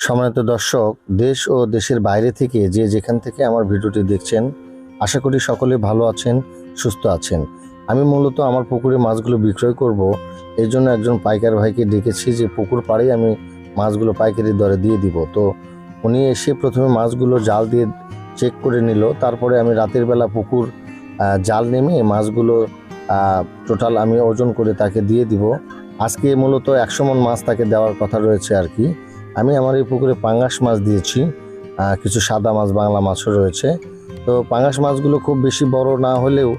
সম্মানিত দর্শক, দেশ ও দেশের বাইরে থেকে যে যেখান থেকে আমার ভিডিওটি দেখছেন, আশা করি সকলে ভালো আছেন, সুস্থ আছেন। আমি মূলত আমার পুকুরে মাছগুলো বিক্রয় করব। এই জন্য একজন পাইকার ভাইকে ডেকেছি যে পুকুর পাড়েই আমি মাছগুলো পাইকারি দরে দিয়ে দিব। তো উনি এসে প্রথমে মাছগুলো জাল দিয়ে চেক করে নিল। তারপরে আমি রাতের বেলা পুকুর জাল নেমে মাছগুলো টোটাল আমি ওজন করে তাকে দিয়ে দিব। আজকে মূলত একশো মন মাছ তাকে দেওয়ার কথা রয়েছে আর কি। আমি আমার এই পুকুরে পাঙ্গাস মাছ দিয়েছি কিছু সাদা মাছ, বাংলা মাছও রয়েছে। তো পাঙ্গাস মাছগুলো খুব বেশি বড় না হলেও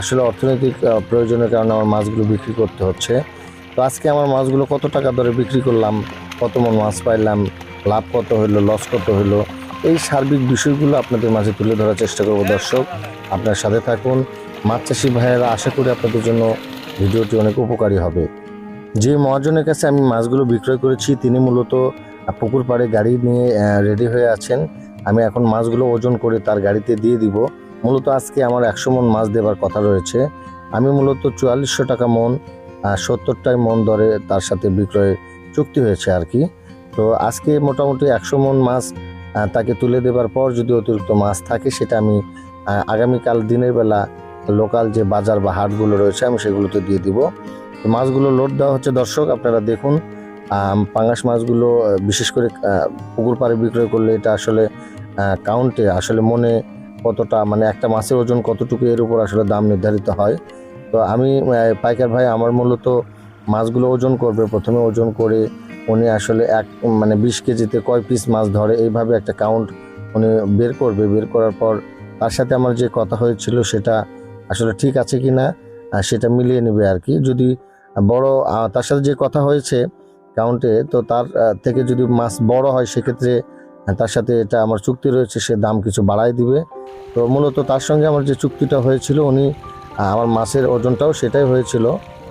আসলে অর্থনৈতিক প্রয়োজনের কারণে আমার মাছগুলো বিক্রি করতে হচ্ছে। তো আজকে আমার মাছগুলো কত টাকা দরে বিক্রি করলাম, কত মন মাছ পাইলাম, লাভ কত হলো লস কত হইল, এই সার্বিক বিষয়গুলো আপনাদের মাঝে তুলে ধরার চেষ্টা করব দর্শক। আপনার সাথে থাকুন। মাছ চাষি ভাইয়েরা, আশা করি আপনাদের জন্য ভিডিওটি অনেক উপকারী হবে। যে মহাজনের কাছে আমি মাছগুলো বিক্রয় করেছি, তিনি মূলত পুকুর পাড়ে গাড়ি নিয়ে রেডি হয়ে আছেন। আমি এখন মাছগুলো ওজন করে তার গাড়িতে দিয়ে দিব। মূলত আজকে আমার একশো মন মাছ দেবার কথা রয়েছে। আমি মূলত চুয়াল্লিশশো টাকা মন সত্তরটাই মন দরে তার সাথে বিক্রয় চুক্তি হয়েছে আর কি। তো আজকে মোটামুটি একশো মন মাছ তাকে তুলে দেবার পর যদি অতিরিক্ত মাছ থাকে, সেটা আমি আগামীকাল দিনের বেলা লোকাল যে বাজার বা হাটগুলো রয়েছে, আমি সেগুলোতে দিয়ে দিব। মাছগুলো লোড দেওয়া হচ্ছে দর্শক, আপনারা দেখুন পাঙ্গাস মাছগুলো বিশেষ করে পুকুর পাড়ে বিক্রয় করলে এটা আসলে কাউন্টে আসলে মনে কতটা মানে একটা মাছের ওজন কতটুকু এর উপর আসলে দাম নির্ধারিত হয়। তো আমি পাইকার ভাই আমার মূলত মাছগুলো ওজন করবে। প্রথমে ওজন করে উনি আসলে এক মানে বিশ কেজিতে কয় পিস মাছ ধরে, এইভাবে একটা কাউন্ট উনি বের করবে। বের করার পর তার সাথে আমার যে কথা হয়েছিল সেটা আসলে ঠিক আছে কি না সেটা মিলিয়ে নেবে আর কি। যদি বড় তার সাথে যে কথা হয়েছে কাউন্টে তো তার থেকে যদি মাছ বড় হয়, সেক্ষেত্রে তার সাথে এটা আমার চুক্তি রয়েছে, সে দাম কিছু বাড়ায় দিবে। তো মূলত তার সঙ্গে আমার যে চুক্তিটা হয়েছিল, উনি আমার মাছের ওজনটাও সেটাই হয়েছিল।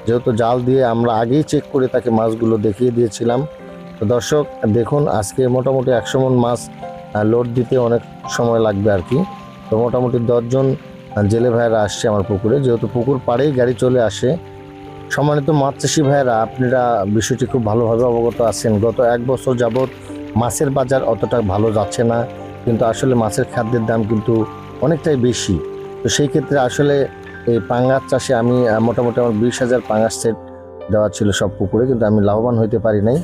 যেহেতু জাল দিয়ে আমরা আগেই চেক করে তাকে মাছগুলো দেখিয়ে দিয়েছিলাম। তো দর্শক, দেখুন, আজকে মোটামুটি একশো মন মাছ লোড দিতে অনেক সময় লাগবে আর কি। তো মোটামুটি দশজন জেলে ভাইয়েরা আসছে আমার পুকুরে। যেহেতু পুকুর পাড়েই গাড়ি চলে আসে সম্মানিত মাছ চাষি ভাইয়েরা, আপনারা বিষয়টি খুব ভালোভাবে অবগত আছেন। গত এক বছর যাবৎ মাছের বাজার অতটা ভালো যাচ্ছে না, কিন্তু আসলে মাছের খাদ্যের দাম কিন্তু অনেকটাই বেশি। তো সেই ক্ষেত্রে আসলে এই পাঙ্গাস চাষে আমি মোটামুটি আমার বিশ হাজার পাঙ্গাস সেট দেওয়া ছিল সব পুকুরে, কিন্তু আমি লাভবান হইতে পারি নাই।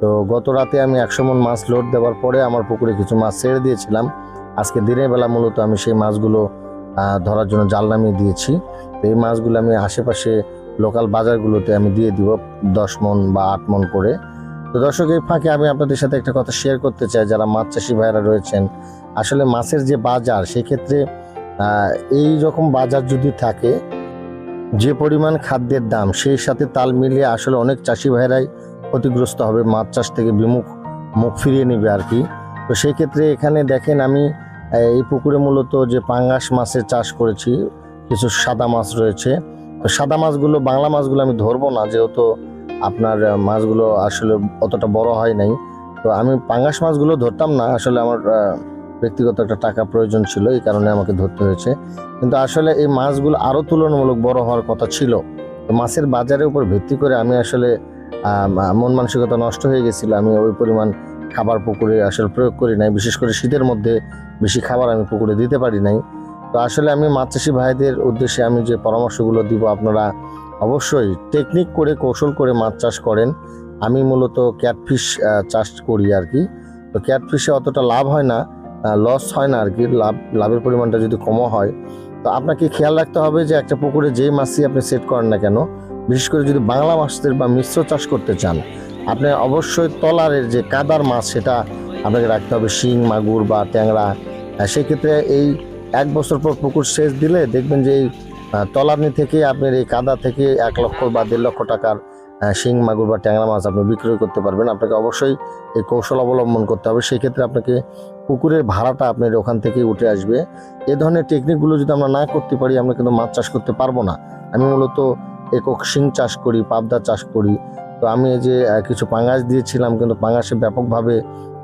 তো গত রাতে আমি একশো মন মাছ লোড দেওয়ার পরে আমার পুকুরে কিছু মাছ ছেড়ে দিয়েছিলাম। আজকে দিনের বেলা মূলত আমি সেই মাছগুলো ধরার জন্য জাল নামিয়ে দিয়েছি। এই মাছগুলো আমি আশেপাশে লোকাল বাজারগুলোতে আমি দিয়ে দিব দশ মন বা আট মন করে। তো দর্শক, এই ফাঁকে আমি আপনাদের সাথে একটা কথা শেয়ার করতে চাই। যারা মাছ চাষি ভাইয়েরা রয়েছেন, আসলে মাছের যে বাজার, সেক্ষেত্রে এই রকম বাজার যদি থাকে, যে পরিমাণ খাদ্যের দাম, সেই সাথে তাল মিলিয়ে আসলে অনেক চাষি ভাইরাই ক্ষতিগ্রস্ত হবে, মাছ চাষ থেকে বিমুখ মুখ ফিরিয়ে নেবে আর কি। তো সেই ক্ষেত্রে এখানে দেখেন আমি এই পুকুরে মূলত যে পাঙ্গাস মাছের চাষ করেছি, কিছু সাদা মাছ রয়েছে। সাদা মাছগুলো, বাংলা মাছগুলো আমি ধরবো না, যেহেতু আপনার মাছগুলো আসলে অতটা বড় হয় নাই। তো আমি পাঙ্গাস মাছগুলো ধরতাম না, আসলে আমার ব্যক্তিগত একটা টাকা প্রয়োজন ছিল, এই কারণে আমাকে ধরতে হয়েছে। কিন্তু আসলে এই মাছগুলো আরও তুলনামূলক বড় হওয়ার কথা ছিল। তো মাছের বাজারের উপর ভিত্তি করে আমি আসলে মন মানসিকতা নষ্ট হয়ে গেছিল। আমি ওই পরিমাণ খাবার পুকুরে আসলে প্রয়োগ করি নাই, বিশেষ করে শীতের মধ্যে বেশি খাবার আমি পুকুরে দিতে পারি নাই। তো আসলে আমি মাছ চাষি ভাইদের উদ্দেশ্যে আমি যে পরামর্শগুলো দিব, আপনারা অবশ্যই টেকনিক করে, কৌশল করে মাছ চাষ করেন। আমি মূলত ক্যাটফিশ চাষ করি আর কি তো ক্যাটফিশে অতটা লাভ হয় না লস হয় না আর কি লাভ, লাভের পরিমাণটা যদি কমও হয়। তো আপনাকে খেয়াল রাখতে হবে যে একটা পুকুরে যেই মাছই আপনি সেট করেন না কেন, বিশেষ করে যদি বাংলা মাছদের বা মিশ্র চাষ করতে চান, আপনি অবশ্যই তলারের যে কাদার মাছ সেটা আপনাকে রাখতে হবে, শিং, মাগুর বা ট্যাংরা। সেক্ষেত্রে এই এক বছর পর পুকুর সেচ দিলে দেখবেন যে এই তলানি থেকে আপনার এই কাদা থেকে এক লক্ষ বা দেড় লক্ষ টাকার শিং, মাগুর বা ট্যাংরা মাছ আপনি বিক্রয় করতে পারবেন। আপনাকে অবশ্যই এই কৌশল অবলম্বন করতে হবে। সেক্ষেত্রে আপনাকে পুকুরের ভাড়াটা আপনার ওখান থেকেই উঠে আসবে। এ ধরনের টেকনিকগুলো যদি আমরা না করতে পারি, আমরা কিন্তু মাছ চাষ করতে পারব না। আমি মূলত একক শিং চাষ করি, পাবদা চাষ করি। তো আমি যে কিছু পাঙ্গাস দিয়েছিলাম, কিন্তু পাঙ্গাসে ব্যাপকভাবে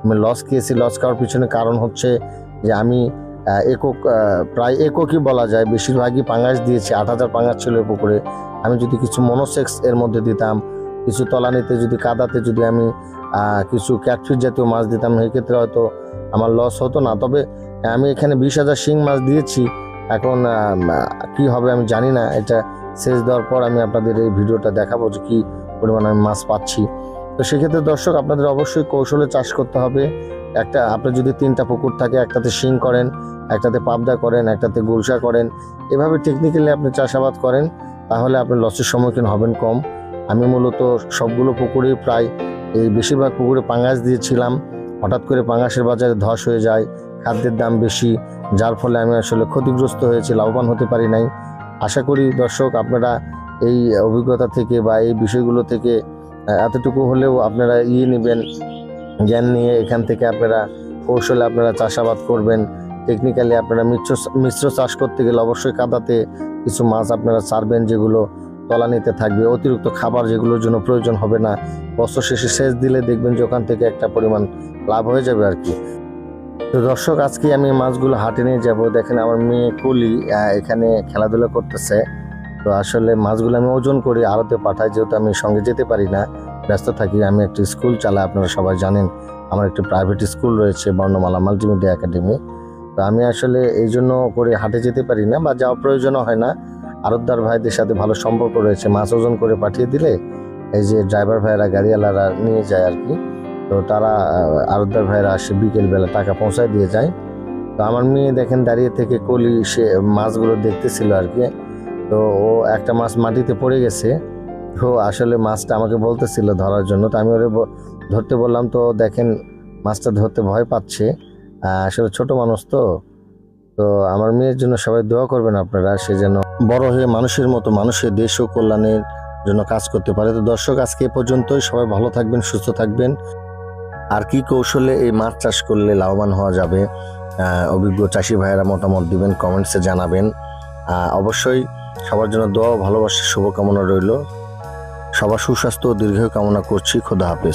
আমি লস খেয়েছি। লস খাওয়ার পিছনে কারণ হচ্ছে যে আমি একক প্রায় এককই বলা যায়। বেশিরভাগই পাঙ্গাস দিয়েছে, আট হাজার পাঙ্গাস ছিল পুকুরে। আমি যদি কিছু মনোসেক্স এর মধ্যে দিতাম, কিছু তলানিতে যদি, কাদাতে যদি আমি কিছু ক্যাটফিট জাতীয় মাছ দিতাম, সেক্ষেত্রে হয়তো আমার লস হতো না। তবে আমি এখানে বিশ হাজার শিং মাছ দিয়েছি। এখন কি হবে আমি জানি না। এটা শেষ দেওয়ার পর আমি আপনাদের এই ভিডিওটা দেখাবো যে কী পরিমাণ আমি মাছ পাচ্ছি। তো সেক্ষেত্রে দর্শক, আপনাদের অবশ্যই কৌশলে চাষ করতে হবে। একটা আপনার যদি তিনটা পুকুর থাকে, একটাতে শিং করেন, একটাতে পাবদা করেন, একটাতে গুলশা করেন, এভাবে টেকনিক্যালি আপনি চাষাবাদ করেন, তাহলে আপনি লসের সম্মুখীন হবেন কম। আমি মূলত সবগুলো পুকুরেই প্রায় এই বেশিরভাগ পুকুরে পাঙাশ দিয়েছিলাম। হঠাৎ করে পাঙাশের বাজারে ধস হয়ে যায়, খাদ্যের দাম বেশি, যার ফলে আমি আসলে ক্ষতিগ্রস্ত হয়েছি, লাভবান হতে পারি নাই। আশা করি দর্শক, আপনারা এই অভিজ্ঞতা থেকে বা এই বিষয়গুলো থেকে এতটুকু হলেও আপনারা ইয়ে নেবেন জ্ঞান নিয়ে এখান থেকে আপনারা কৌশলে আপনারা চাষাবাদ করবেন। টেকনিক্যালি আপনারা মিশ্র মিশ্র চাষ করতে গেলে অবশ্যই কাদাতে কিছু মাছ আপনারা ছাড়বেন যেগুলো তলানিতে থাকবে। অতিরিক্ত খাবার যেগুলোর জন্য প্রয়োজন হবে না। বছর শেষে সেচ দিলে দেখবেন যে ওখান থেকে একটা পরিমাণ লাভ হয়ে যাবে আর কি তো দর্শক, আজকে আমি মাছগুলো হাটে নিয়ে যাব। দেখেন আমার মেয়ে কলি এখানে খেলাধুলা করতেছে। তো আসলে মাছগুলো আমি ওজন করি আড়তে পাঠাই, যেহেতু আমি সঙ্গে যেতে পারি না। ব্যস্ত থাকি আমি একটি স্কুল চালাই আপনারা সবাই জানেন। আমার একটি প্রাইভেট স্কুল রয়েছে বর্ণমালা মাল্টিমিডিয়া একাডেমি তো আমি আসলে এই জন্য করে হাটে যেতে পারি না বা যাওয়া প্রয়োজনও হয় না। আরতদার ভাইদের সাথে ভালো সম্পর্ক রয়েছে মাছ ওজন করে পাঠিয়ে দিলে এই যে ড্রাইভার ভাইয়েরা গাড়িওয়ালারা নিয়ে যায় আর কি। তো তারা আহ, আরতদার ভাইয়েরা আসে বিকেলবেলা টাকা পৌঁছায় দিয়ে যায়। তো আমার মেয়ে দেখেন দাঁড়িয়ে থেকে কলি সে মাছগুলো দেখতেছিল আর কি। তো ও একটা মাছ মাটিতে পড়ে গেছে। তো আসলে মাছটা আমাকে বলতেছিল ধরার জন্য। তো আমি ওরে ধরতে বললাম, তো দেখেন, মাছটা ধরতে ভয় পাচ্ছে। আসলে ছোট মানুষ তো। তো আমার মেয়ের জন্য সবাই দোয়া করবেন আপনারা, সে যেন বড় হয়ে মানুষের মতো, মানুষের দেশ ও কল্যাণের জন্য কাজ করতে পারে। তো দর্শক, আজকে এ পর্যন্তই। সবাই ভালো থাকবেন, সুস্থ থাকবেন। আর কি কৌশলে এই মাছ চাষ করলে লাভবান হওয়া যাবে অভিজ্ঞ চাষি ভাইয়েরা মতামত দিবেন, কমেন্টসে জানাবেন। অবশ্যই সবার জন্য দোয়া ভালোবাসার শুভকামনা রইল। সবার সুস্বাস্থ্য ও দীর্ঘ কামনা করছি। খোদা হাফেজ।